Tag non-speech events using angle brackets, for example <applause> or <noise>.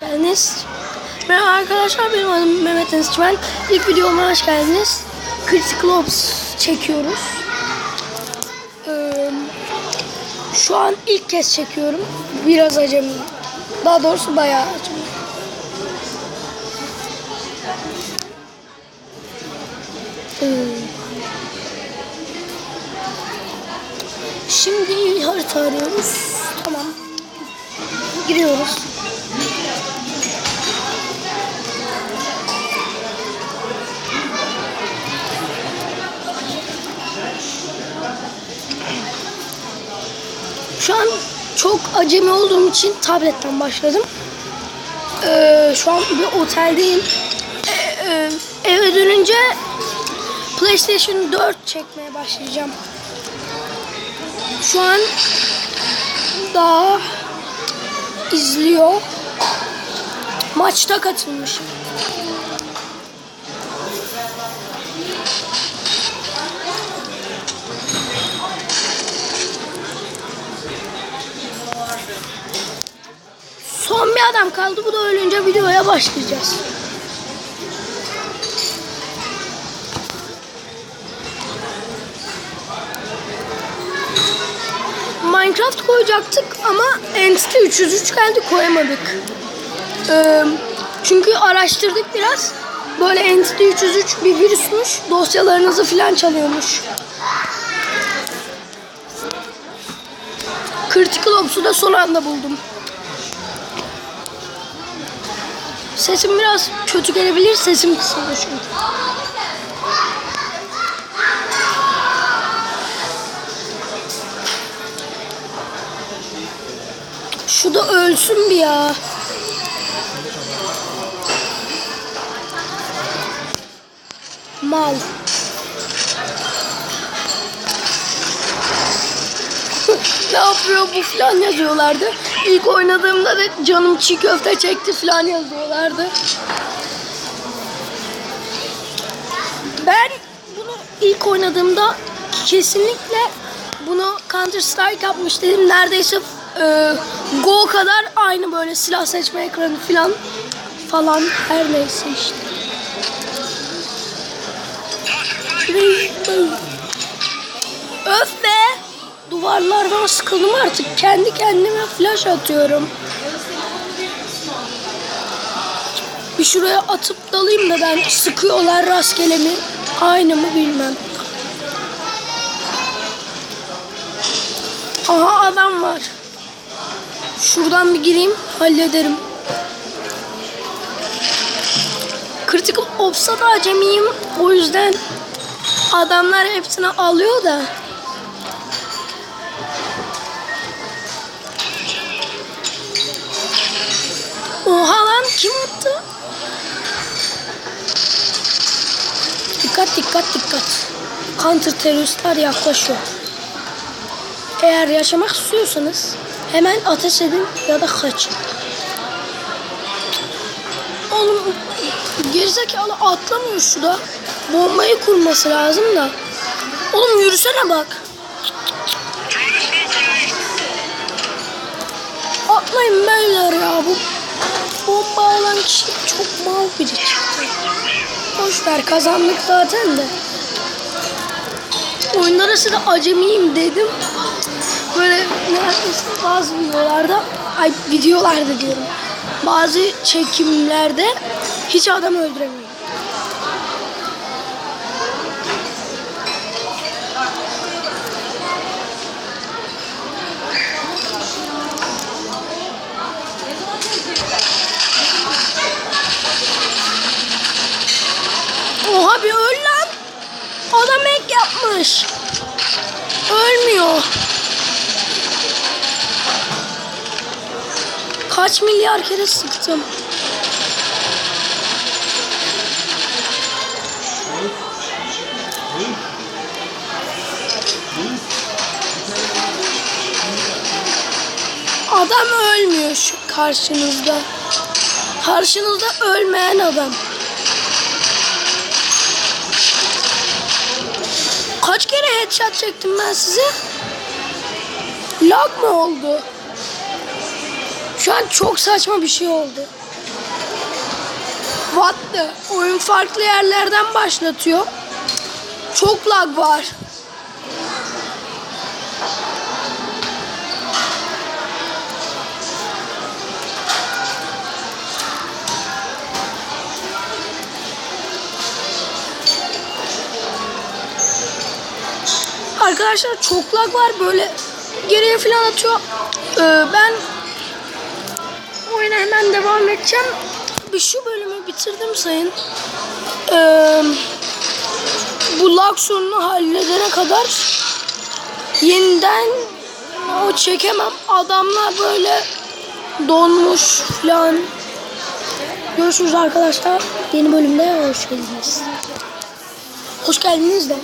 geldiniz. Merhaba arkadaşlar benim adım Mehmet Ensçmen. İlk videoma hoş geldiniz. Critical Ops çekiyoruz. Ee, şu an ilk kez çekiyorum. Biraz acemi. Daha doğrusu bayağı acemi. Ee, Şimdi harita arıyoruz. Tamam. Giriyoruz. Şu an çok acemi olduğum için tabletten başladım. Ee, şu an bir oteldeyim. Ee, e, eve dönünce PlayStation 4 çekmeye başlayacağım. Şu an daha izliyor. Maçta katılmışım. Son bir adam kaldı. Bu da ölünce videoya başlayacağız. Minecraft koyacaktık ama Entity 303 geldi koyamadık. Ee, çünkü araştırdık biraz. Böyle Entity 303 bir virüsmüş. Dosyalarınızı filan çalıyormuş. Critical Ops'u da son anda buldum. Sesim biraz kötü gelebilir. Sesim kısıldı çünkü. Şu da ölsün bir ya. Mal. <laughs> ne yapıyor bu falan yazıyorlardı. İlk oynadığımda da canım çiğ köfte çekti falan yazıyorlardı. Ben bunu ilk oynadığımda kesinlikle bunu Counter Strike yapmış dedim. Neredeyse e, Go kadar aynı böyle silah seçme ekranı falan falan her neyse işte. Duvarlardan sıkıldım artık. Kendi kendime flash atıyorum. Bir şuraya atıp dalayım da ben sıkıyorlar rastgele mi? Aynı mı bilmem. Aha adam var. Şuradan bir gireyim hallederim. Critical Ops'a da acemiyim. O yüzden adamlar hepsini alıyor da. Oha lan kim attı? Dikkat dikkat dikkat. Counter teröristler yaklaşıyor. Eğer yaşamak istiyorsanız hemen ateş edin ya da kaçın. Oğlum gerizekalı atlamıyor şu da. Bombayı kurması lazım da. Oğlum yürüsene bak. Atlayın beyler ya bu bomba olan kişi çok mal biri çıktı. Boş ver kazandık zaten de. Oyun arası da acemiyim dedim. Böyle neredeyse bazı videolarda, ay videolarda diyorum. Bazı çekimlerde hiç adam öldüremiyorum. Oha bir öl lan. Adam yapmış. Ölmüyor. Kaç milyar kere sıktım. Adam ölmüyor şu karşınızda. Karşınızda ölmeyen adam. headshot çektim ben size. Lag mı oldu? Şu an çok saçma bir şey oldu. What the? Oyun farklı yerlerden başlatıyor. Çok lag var. Arkadaşlar çok lag var böyle geriye falan atıyor. Ee, ben oyuna hemen devam edeceğim. Bir şu bölümü bitirdim sayın. Ee, bu lag sorununu halledene kadar yeniden o çekemem. Adamlar böyle donmuş falan. Görüşürüz arkadaşlar. Yeni bölümde hoş geldiniz. Hoş geldiniz de.